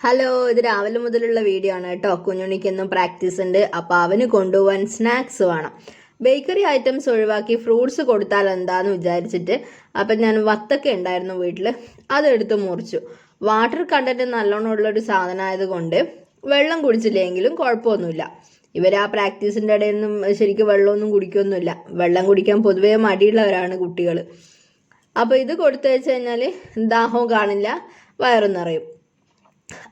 Hello ഇത് രാവിലെ മുതലുള്ള വീഡിയോ ആണ് കേട്ടോ. കുഞ്ഞുണിക്കൊന്നും പ്രാക്ടീസ് ഉണ്ട്. അപ്പൊ അവന് കൊണ്ടുപോകാൻ സ്നാക്സ് വേണം. ബേക്കറി ഐറ്റംസ് ഒഴിവാക്കി ഫ്രൂട്ട്സ് കൊടുത്താൽ എന്താന്ന് വിചാരിച്ചിട്ട് അപ്പം ഞാൻ വത്തൊക്കെ ഉണ്ടായിരുന്നു വീട്ടിൽ അതെടുത്ത് മുറിച്ചു. വാട്ടർ കണ്ടന്റ് നല്ലോണം ഉള്ള ഒരു സാധനം ആയതുകൊണ്ട് വെള്ളം കുടിച്ചില്ലെങ്കിലും കുഴപ്പമൊന്നുമില്ല. ഇവർ ആ പ്രാക്ടീസിന്റെ ഇടയിൽ നിന്നും ശരിക്കും വെള്ളമൊന്നും കുടിക്കൊന്നുമില്ല. വെള്ളം കുടിക്കാൻ പൊതുവേ മടിയുള്ളവരാണ് കുട്ടികൾ അപ്പോൾ ഇത് കൊടുത്തു വെച്ച് കഴിഞ്ഞാൽ ദാഹവും കാണില്ല വയറും നിറയും.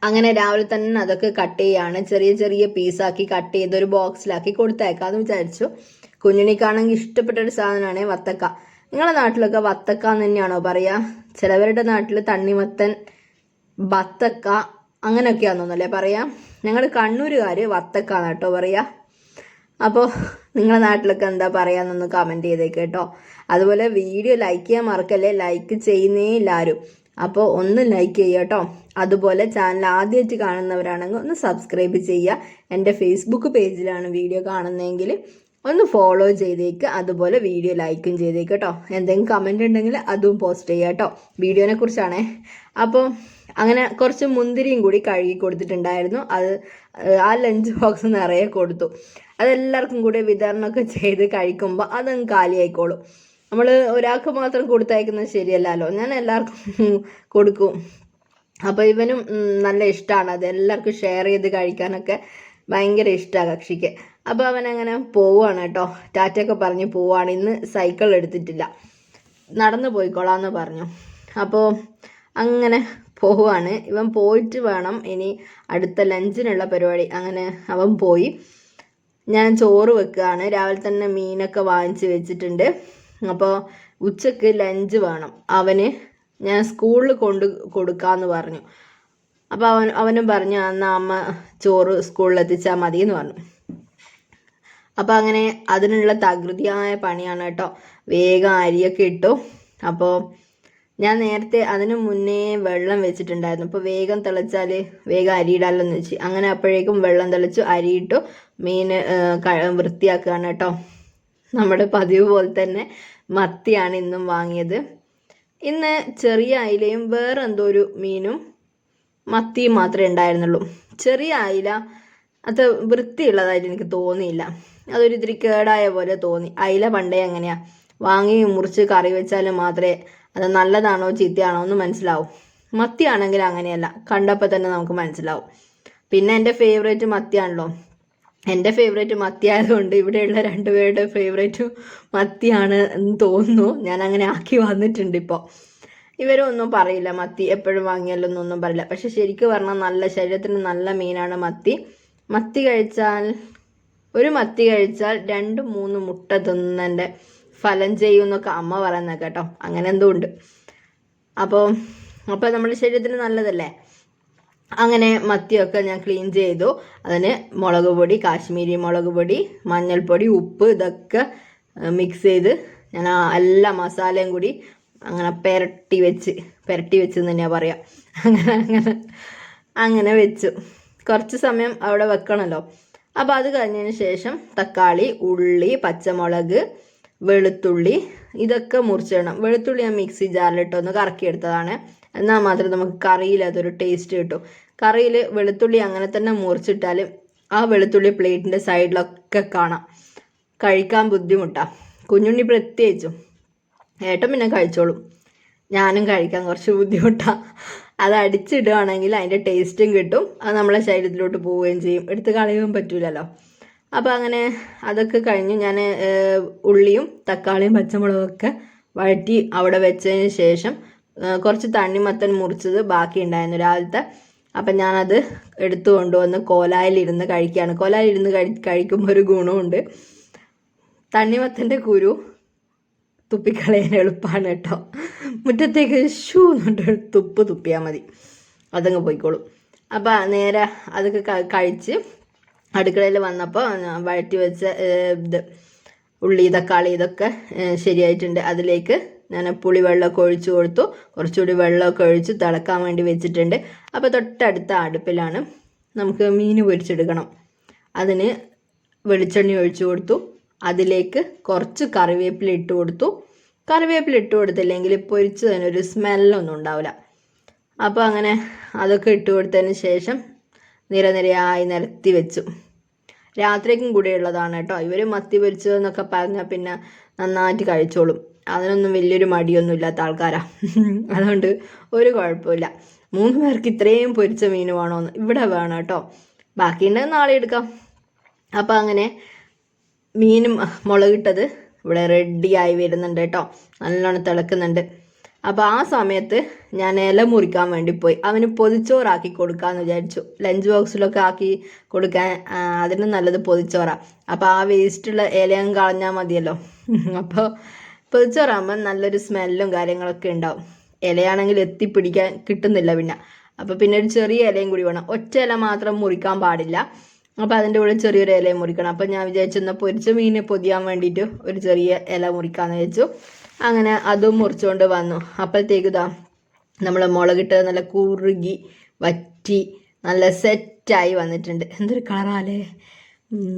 അങ്ങനെ രാവിലെ തന്നെ അതൊക്കെ കട്ട് ചെയ്യാണ്. ചെറിയ ചെറിയ പീസാക്കി കട്ട് ചെയ്ത് ഒരു ബോക്സിലാക്കി കൊടുത്തേക്കാന്ന് വിചാരിച്ചു. കുഞ്ഞുണിക്കാണെങ്കിൽ ഇഷ്ടപ്പെട്ട ഒരു സാധനമാണ് വത്തക്ക. നിങ്ങളുടെ നാട്ടിലൊക്കെ വത്തക്ക എന്ന് തന്നെയാണോ പറയാ? ചിലവരുടെ നാട്ടിൽ തണ്ണിമത്തൻ ബത്തക്ക അങ്ങനെയൊക്കെയാണെന്നല്ലേ പറയാ? ഞങ്ങൾ കണ്ണൂരുകാർ വത്തക്ക കേട്ടോ പറയാ. അപ്പോൾ നിങ്ങളുടെ നാട്ടിലൊക്കെ എന്താ പറയാന്നൊന്ന് കമന്റ് ചെയ്തേക്ക് കേട്ടോ അതുപോലെ വീഡിയോ ലൈക്ക് ചെയ്യാൻ മറക്കല്ലേ? ലൈക്ക് ചെയ്യുന്നേ ഇല്ല ആരും. അപ്പോൾ ഒന്ന് ലൈക്ക് ചെയ്യുക കേട്ടോ അതുപോലെ ചാനൽ ആദ്യമായിട്ട് കാണുന്നവരാണെങ്കിൽ ഒന്ന് സബ്സ്ക്രൈബ് ചെയ്യുക. എന്റെ ഫേസ്ബുക്ക് പേജിലാണ് വീഡിയോ കാണുന്നതെങ്കിൽ ഒന്ന് ഫോളോ ചെയ്തേക്ക്. അതുപോലെ വീഡിയോ ലൈക്കും ചെയ്തേക്ക് കേട്ടോ എന്തെങ്കിലും കമന്റ് ഉണ്ടെങ്കിൽ അതും പോസ്റ്റ് ചെയ്യുക കേട്ടോ വീഡിയോനെ കുറിച്ചാണേ. അപ്പോൾ അങ്ങനെ കുറച്ച് മുന്തിരിയും കൂടി കഴുകി കൊടുത്തിട്ടുണ്ടായിരുന്നു. അത് ആ ലഞ്ച് ബോക്സ് നിറയെ കൊടുത്തു. അതെല്ലാവർക്കും കൂടി വിതരണമൊക്കെ ചെയ്ത് കഴിക്കുമ്പോൾ അതങ്ങ് കാലിയായിക്കോളും. നമ്മൾ ഒരാൾക്ക് മാത്രം കൊടുത്തയക്കുന്നത് ശരിയല്ലല്ലോ. ഞാൻ എല്ലാവർക്കും കൊടുക്കും. അപ്പോൾ ഇവനും നല്ല ഇഷ്ടമാണ് അത് എല്ലാവർക്കും ഷെയർ ചെയ്ത് കഴിക്കാനൊക്കെ ഭയങ്കര ഇഷ്ടമാണ് കക്ഷിക്ക്. അപ്പോൾ അവൻ അങ്ങനെ പോവുകയാണ് കേട്ടോ. ടാറ്റയൊക്കെ പറഞ്ഞ് പോവുകയാണ് ഇന്ന് സൈക്കിൾ എടുത്തിട്ടില്ല. നടന്നു പോയിക്കോളാന്ന് പറഞ്ഞു. അപ്പോൾ അങ്ങനെ പോവാണ്. ഇവൻ പോയിട്ട് വേണം ഇനി അടുത്ത ലഞ്ചിനുള്ള പരിപാടി. അങ്ങനെ അവൻ പോയി. ഞാൻ ചോറ് വെക്കുകയാണ് രാവിലെ തന്നെ മീനൊക്കെ വാങ്ങിച്ച് വെച്ചിട്ടുണ്ട്. അപ്പോൾ ഉച്ചയ്ക്ക് ലഞ്ച് വേണം. അവന് ഞാൻ സ്കൂളിൽ കൊണ്ട് കൊടുക്കാമെന്ന് പറഞ്ഞു. അപ്പോൾ അവൻ അവനും പറഞ്ഞു എന്നാൽ അമ്മ ചോറ് സ്കൂളിൽ എത്തിച്ചാൽ മതി എന്ന് പറഞ്ഞു. അപ്പോൾ അങ്ങനെ അതിനുള്ള തകൃതിയായ പണിയാണ് കേട്ടോ. വേഗം അരിയൊക്കെ ഇട്ടു. അപ്പോൾ ഞാൻ നേരത്തെ അതിന് മുന്നേ വെള്ളം വെച്ചിട്ടുണ്ടായിരുന്നു. അപ്പോൾ വേഗം തിളച്ചാൽ വേഗം അരിയിടാമല്ലോ എന്ന് വെച്ച്. അങ്ങനെ അപ്പോഴേക്കും വെള്ളം തിളച്ചു അരിയിട്ടു മീൻ വൃത്തിയാക്കുകയാണ് കേട്ടോ. നമ്മുടെ പതിവ് പോലെ തന്നെ മത്തിയാണ് ഇന്നും വാങ്ങിയത്. ഇന്ന് ചെറിയ അയിലയും വേറെ എന്തോ ഒരു മീനും മത്തിയും മാത്രമേ ഉണ്ടായിരുന്നുള്ളൂ. ചെറിയ അയില അത് വൃത്തിയുള്ളതായിട്ട് എനിക്ക് തോന്നിയില്ല. അതൊരു ഇത്തിരി കേടായ പോലെ തോന്നി. അയില പണ്ടേ എങ്ങനെയാ? വാങ്ങി മുറിച്ച് കറി വെച്ചാൽ മാത്രമേ അത് നല്ലതാണോ ചീത്തയാണോ എന്ന് മനസ്സിലാവും. മത്തിയാണെങ്കിൽ അങ്ങനെയല്ല. കണ്ടപ്പോൾ തന്നെ നമുക്ക് മനസ്സിലാവും. പിന്നെ എന്റെ ഫേവറേറ്റ് മത്തിയാണല്ലോ. എന്റെ ഫേവറേറ്റ് മത്തി ആയതുകൊണ്ട് ഇവിടെയുള്ള രണ്ടുപേരുടെ ഫേവറേറ്റും മത്തിയാണ് എന്ന് തോന്നുന്നു. ഞാൻ അങ്ങനെ ആക്കി വന്നിട്ടുണ്ട് ഇപ്പോൾ ഇവരൊന്നും പറയില്ല മത്തി എപ്പോഴും വാങ്ങിയാലൊന്നും ഒന്നും പറയില്ല. പക്ഷെ ശരിക്കും പറഞ്ഞാൽ നല്ല ശരീരത്തിന് നല്ല മീനാണ് മത്തി. മത്തി കഴിച്ചാൽ ഒരു മത്തി കഴിച്ചാൽ രണ്ട് മൂന്ന് മുട്ട തിന്നന്റെ ഫലം ചെയ്യും എന്നൊക്കെ അമ്മ പറയുന്നത് കേട്ടോ. അങ്ങനെ എന്തോ ഉണ്ട്. അപ്പോൾ അപ്പോൾ നമ്മുടെ ശരീരത്തിന് നല്ലതല്ലേ? അങ്ങനെ മത്തിയൊക്കെ ഞാൻ ക്ലീൻ ചെയ്തു. അതിന് മുളക് പൊടി കാശ്മീരി മുളക് പൊടി മഞ്ഞൾപ്പൊടി ഉപ്പ് ഇതൊക്കെ മിക്സ് ചെയ്ത് ഞാൻ ആ എല്ലാ മസാലയും കൂടി അങ്ങനെ പെരട്ടി വെച്ച് പെരട്ടി വെച്ച് എന്ന് തന്നെയാണ് പറയാം. അങ്ങനെ അങ്ങനെ അങ്ങനെ വെച്ചു. കുറച്ച് സമയം അവിടെ വെക്കണമല്ലോ അപ്പോൾ അത് കഴിഞ്ഞതിന് ശേഷം തക്കാളി ഉള്ളി പച്ചമുളക് വെളുത്തുള്ളി ഇതൊക്കെ മുറിച്ചിടണം. വെളുത്തുള്ളി ഞാൻ മിക്സി ജാറിലിട്ടൊന്ന് കറക്കിയെടുത്തതാണ്. എന്നാൽ മാത്രമേ നമുക്ക് കറിയിൽ അതൊരു ടേസ്റ്റ് കിട്ടും. കറിയിൽ വെളുത്തുള്ളി അങ്ങനെ തന്നെ മുറിച്ചിട്ടാൽ ആ വെളുത്തുള്ളി പ്ലേറ്റിന്റെ സൈഡിലൊക്കെ കാണാം. കഴിക്കാൻ ബുദ്ധിമുട്ടാണ് കുഞ്ഞുണ്ണി പ്രത്യേകിച്ചും. ഏട്ടൻ പിന്നെ കഴിച്ചോളും. ഞാനും കഴിക്കാൻ കുറച്ച് ബുദ്ധിമുട്ടാണ് അത് അടിച്ചിടുകയാണെങ്കിൽ അതിന്റെ ടേസ്റ്റും കിട്ടും. അത് നമ്മളെ ശരീരത്തിലോട്ട് പോവുകയും ചെയ്യും. എടുത്ത് കളയാൻ പറ്റൂലല്ലോ. അപ്പോൾ അങ്ങനെ അതൊക്കെ കഴിഞ്ഞ് ഞാൻ ഉള്ളിയും തക്കാളിയും പച്ചമുളകൊക്കെ വഴറ്റി അവിടെ വെച്ചതിന് ശേഷം കുറച്ച് തണ്ണിമത്തൻ മുറിച്ചത് ബാക്കി ഉണ്ടായിരുന്നു രാവിലത്തെ. അപ്പം ഞാനത് എടുത്തു കൊണ്ടുവന്ന് കോലായിലിരുന്ന് കഴിക്കുകയാണ്. കോലായിലിരുന്ന് കഴി കഴിക്കുമ്പോൾ ഒരു ഗുണമുണ്ട്. തണ്ണിമത്തന്റെ കുരു തുപ്പിക്കളയാൻ എളുപ്പമാണ് കേട്ടോ. മുറ്റത്തേക്ക് ഷൂ എന്നുണ്ട് തുപ്പ് തുപ്പിയാൽ മതി. അതങ്ങ് പോയിക്കോളും. അപ്പം നേരെ അതൊക്കെ കഴിച്ച് അടുക്കളയിൽ വന്നപ്പോൾ വഴറ്റി വെച്ച ഇത് ഉള്ളി തക്കാളി ഇതൊക്കെ ശരിയായിട്ടുണ്ട്. അതിലേക്ക് ഞാൻ പുളി വെള്ളമൊക്കെ ഒഴിച്ചു കൊടുത്തു. കുറച്ചുകൂടി വെള്ളമൊക്കെ ഒഴിച്ച് തിളക്കാൻ വേണ്ടി വെച്ചിട്ടുണ്ട്. അപ്പോൾ തൊട്ടടുത്ത അടുപ്പിലാണ് നമുക്ക് മീൻ പൊരിച്ചെടുക്കണം. അതിന് വെളിച്ചെണ്ണ ഒഴിച്ചു കൊടുത്തു. അതിലേക്ക് കുറച്ച് കറിവേപ്പില ഇട്ട് കൊടുത്തു. കറിവേപ്പില ഇട്ട് കൊടുത്തില്ലെങ്കിൽ പൊരിച്ചതിനൊരു സ്മെല്ലൊന്നും ഉണ്ടാവില്ല. അപ്പോൾ അങ്ങനെ അതൊക്കെ ഇട്ട് കൊടുത്തതിന് ശേഷം നിരനിരയായി നിരത്തി വെച്ചു. രാത്രിക്കും കൂടെ ഉള്ളതാണ് കേട്ടോ. ഇവർ മത്തി പൊരിച്ചതെന്നൊക്കെ പറഞ്ഞാൽ പിന്നെ നന്നായിട്ട് കഴിച്ചോളും. അതിനൊന്നും വലിയൊരു മടിയൊന്നും ഇല്ലാത്ത ആൾക്കാരാ. അതുകൊണ്ട് ഒരു കുഴപ്പമില്ല. മൂന്ന് പേർക്ക് ഇത്രയും പൊരിച്ച മീൻ വേണമെന്ന് ഇവിടെ വേണം കേട്ടോ. ബാക്കിയുണ്ടെങ്കിൽ നാളെ എടുക്കാം. അപ്പോൾ അങ്ങനെ മീനും മുളകിട്ടത് ഇവിടെ റെഡിയായി വരുന്നുണ്ട് കേട്ടോ. നല്ലോണം തിളക്കുന്നുണ്ട്. അപ്പോൾ ആ സമയത്ത് ഞാൻ ഇല മുറിക്കാൻ വേണ്ടി പോയി. അവന് പൊതിച്ചോറാക്കി കൊടുക്കാമെന്ന് വിചാരിച്ചു. ലഞ്ച് ബോക്സിലൊക്കെ ആക്കി കൊടുക്കാൻ അതിന് നല്ലത് പൊതിച്ചോറാണ് അപ്പോൾ ആ വേസ്റ്റുള്ള ഇലയും കളഞ്ഞാൽ മതിയല്ലോ. അപ്പോൾ പൊതിച്ചോറാകുമ്പോൾ നല്ലൊരു സ്മെല്ലും കാര്യങ്ങളൊക്കെ ഉണ്ടാവും. ഇലയാണെങ്കിൽ എത്തിപ്പിടിക്കാൻ കിട്ടുന്നില്ല പിന്നെ. അപ്പോൾ പിന്നെ ഒരു ചെറിയ ഇലയും കൂടി വേണം. ഒറ്റ ഇല മാത്രം മുറിക്കാൻ പാടില്ല. അപ്പോൾ അതിന്റെ കൂടെ ചെറിയൊരു ഇലയും മുറിക്കണം. അപ്പോൾ ഞാൻ വിചാരിച്ചു എന്നാൽ പൊരിച്ച മീനെ പൊതിയാൻ വേണ്ടിയിട്ട് ഒരു ചെറിയ ഇല മുറിക്കാമെന്ന് വെച്ചു അങ്ങനെ അതും മുറിച്ചുകൊണ്ട് വന്നു. അപ്പോഴത്തേക്ക് ഇതാ നമ്മൾ മുളകിട്ട് നല്ല കുറുകി വറ്റി നല്ല സെറ്റായി വന്നിട്ടുണ്ട്. എന്തൊരു കളറാലേ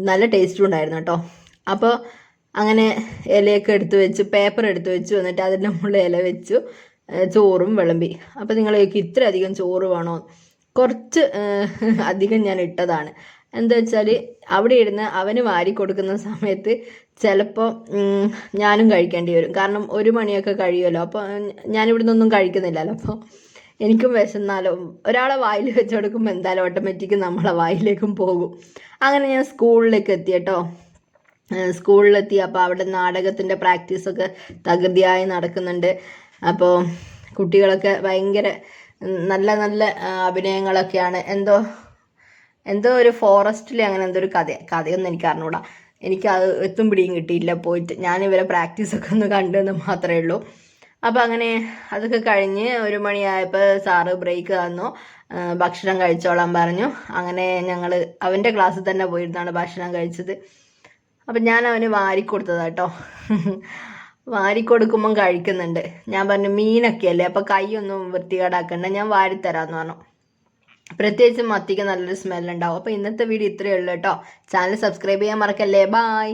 നല്ല ടേസ്റ്റും ഉണ്ടായിരുന്നു കേട്ടോ. അപ്പോൾ അങ്ങനെ ഇലയൊക്കെ എടുത്ത് വെച്ച് പേപ്പർ എടുത്ത് വെച്ചു എന്നിട്ട് അതിന്റെ മുകളിൽ ഇല വെച്ചു. ചോറും വിളമ്പി. അപ്പോൾ നിങ്ങൾ ഇത്ര അധികം ചോറ് വേണോ? കുറച്ച് അധികം ഞാൻ ഇട്ടതാണ്. എന്താ വെച്ചാൽ അവിടെ ഇരുന്ന് അവന് വാരി കൊടുക്കുന്ന സമയത്ത് ചിലപ്പോൾ ഞാനും കഴിക്കേണ്ടി വരും. കാരണം ഒരു മണിയൊക്കെ കഴിയുമല്ലോ. അപ്പോൾ ഞാനിവിടെ നിന്നൊന്നും കഴിക്കുന്നില്ലല്ലോ. അപ്പോൾ എനിക്കും വിശന്നാലോ ഒരാളെ വായിൽ വെച്ച് കൊടുക്കുമ്പോൾ എന്തായാലും ഓട്ടോമാറ്റിക്ക് നമ്മളെ വായിലേക്കും പോകും. അങ്ങനെ ഞാൻ സ്കൂളിലേക്ക് എത്തി കേട്ടോ. ഏഹ് സ്കൂളിലെത്തി അപ്പോൾ അവിടെ നാടകത്തിന്റെ പ്രാക്ടീസൊക്കെ തകൃതിയായി നടക്കുന്നുണ്ട്. അപ്പോൾ കുട്ടികളൊക്കെ ഭയങ്കര നല്ല നല്ല അഭിനയങ്ങളൊക്കെയാണ്. എന്തോ എന്തോ ഒരു ഫോറസ്റ്റിലെ അങ്ങനെ എന്തോ ഒരു കഥ കഥയൊന്നും എനിക്ക് അറിഞ്ഞൂടാ. എനിക്ക് അത് എത്തും പിടിയും കിട്ടിയില്ല. പോയിട്ട് ഞാൻ ഇവരെ പ്രാക്ടീസൊക്കെ ഒന്ന് കണ്ടെന്ന് മാത്രമേ ഉള്ളൂ. അപ്പോൾ അങ്ങനെ അതൊക്കെ കഴിഞ്ഞ് ഒരു മണിയായപ്പോൾ സാറ് ബ്രേക്ക് തന്നു. ഭക്ഷണം കഴിച്ചോളാൻ പറഞ്ഞു. അങ്ങനെ ഞങ്ങൾ അവന്റെ ക്ലാസ്സിൽ തന്നെ പോയിരുന്നാണ് ഭക്ഷണം കഴിച്ചത്. അപ്പം ഞാൻ അവന് കേട്ടോ വാരിക്കൊടുക്കുമ്പം കഴിക്കുന്നുണ്ട്. ഞാൻ പറഞ്ഞു മീനൊക്കെ അല്ലേ അപ്പം കൈയൊന്നും വൃത്തികേടാക്കണ്ട ഞാൻ വാരിത്തരാമെന്ന് പറഞ്ഞു. പ്രത്യേകിച്ച് മത്തിക്ക് നല്ലൊരു സ്മെല്ലുണ്ടാവും അപ്പോൾ ഇന്നത്തെ വീഡിയോ ഇത്രയേ ഉള്ളൂ കേട്ടോ. ചാനൽ സബ്സ്ക്രൈബ് ചെയ്യാൻ മറക്കല്ലേ? ബായ്